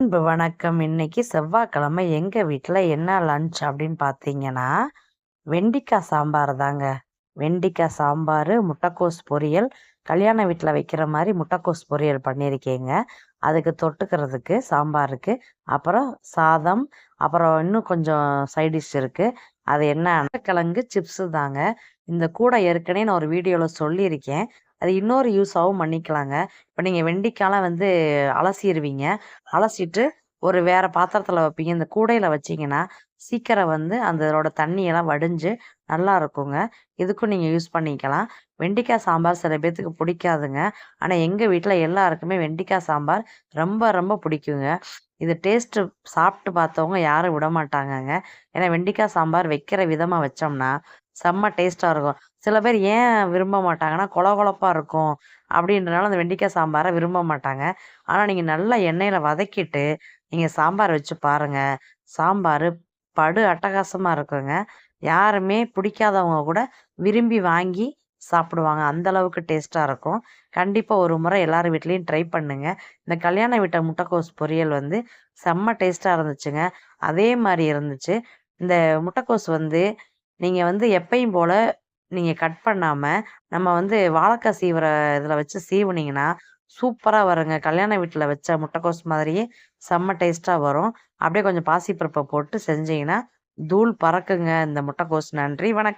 அன்பு வணக்கம். இன்னைக்கு செவ்வாய்க்கிழமை எங்கள் வீட்டில் என்ன லன்ச் அப்படின்னு பார்த்தீங்கன்னா வெண்டிக்காய் சாம்பார் தாங்க. வெண்டிக்காய் சாம்பார் முட்டைக்கோஸ் பொரியல். கல்யாண வீட்டில் வைக்கிற மாதிரி முட்டைக்கோஸ் பொரியல் பண்ணியிருக்கேங்க. அதுக்கு தொட்டுக்கிறதுக்கு சாம்பாருக்கு அப்புறம் சாதம் அப்புறம் இன்னும் கொஞ்சம் சைடிஷ் இருக்குது அது என்ன? கிழங்கு சிப்ஸு தாங்க. இந்த கூடை ஏற்கனவே நான் ஒரு வீடியோவில் சொல்லியிருக்கேன். அது இன்னொரு யூஸாகவும் பண்ணிக்கலாங்க. இப்போ நீங்கள் வெண்டிக்காய்லாம் வந்து அலசிடுவீங்க அலசிட்டு ஒரு வேறு பாத்திரத்தில் வைப்பீங்க. இந்த கூடையில் வச்சிங்கன்னா சீக்கிரம் வந்து அதோட தண்ணியெல்லாம் வடிஞ்சு நல்லா இருக்குங்க. இதுக்கும் நீங்கள் யூஸ் பண்ணிக்கலாம். வெண்டிக்காய் சாம்பார் சில பேர்த்துக்கு பிடிக்காதுங்க. ஆனால் எங்கள் வீட்டில் எல்லாருக்குமே வெண்டிக்காய் சாம்பார் ரொம்ப ரொம்ப பிடிக்குங்க. இது டேஸ்ட்டு சாப்பிட்டு பார்த்தவங்க யாரும் விட மாட்டாங்கங்க ஏன்னா வெண்டிக்காய் சாம்பார் வைக்கிற விதமாக வச்சோம்னா செம்ம டேஸ்ட்டாக இருக்கும். சில பேர் ஏன் விரும்ப மாட்டாங்கன்னா கொல கொலப்பாக இருக்கும். அப்படின்றனால அந்த வெண்டிக்காய் சாம்பாரை விரும்ப மாட்டாங்க. ஆனால் நீங்கள் நல்லா எண்ணெயில் வதக்கிட்டு நீங்கள் சாம்பார் வச்சு பாருங்கள் சாம்பார் படு அட்டகாசமாக இருக்குங்க. யாருமே பிடிக்காதவங்க கூட விரும்பி வாங்கி சாப்பிடுவாங்க. அந்த அளவுக்கு டேஸ்ட்டாக இருக்கும். கண்டிப்பாக ஒரு முறை எல்லார் வீட்லேயும் ட்ரை பண்ணுங்கள் இந்த கல்யாண வீட்டை முட்டைக்கோஸ் பொரியல் வந்து செம்ம டேஸ்ட்டாக இருந்துச்சுங்க. அதே மாதிரி இருந்துச்சு. இந்த முட்டைக்கோஸ் வந்து நீங்கள் வந்து எப்பயும் போல் நீங்கள் கட் பண்ணாமல் நம்ம வந்து வாழைக்காய் சீவுற இதில் வச்சு சீவுனீங்கன்னா சூப்பராக வருங்க. கல்யாண வீட்டில் வச்ச முட்டைக்கோஸ் மாதிரியே செம்ம டேஸ்ட்டாக வரும். அப்படியே கொஞ்சம் பாசிப்பருப்பை போட்டு செஞ்சீங்கன்னா தூள் பறக்குங்க இந்த முட்டைக்கோஸ். நன்றி வணக்கம்.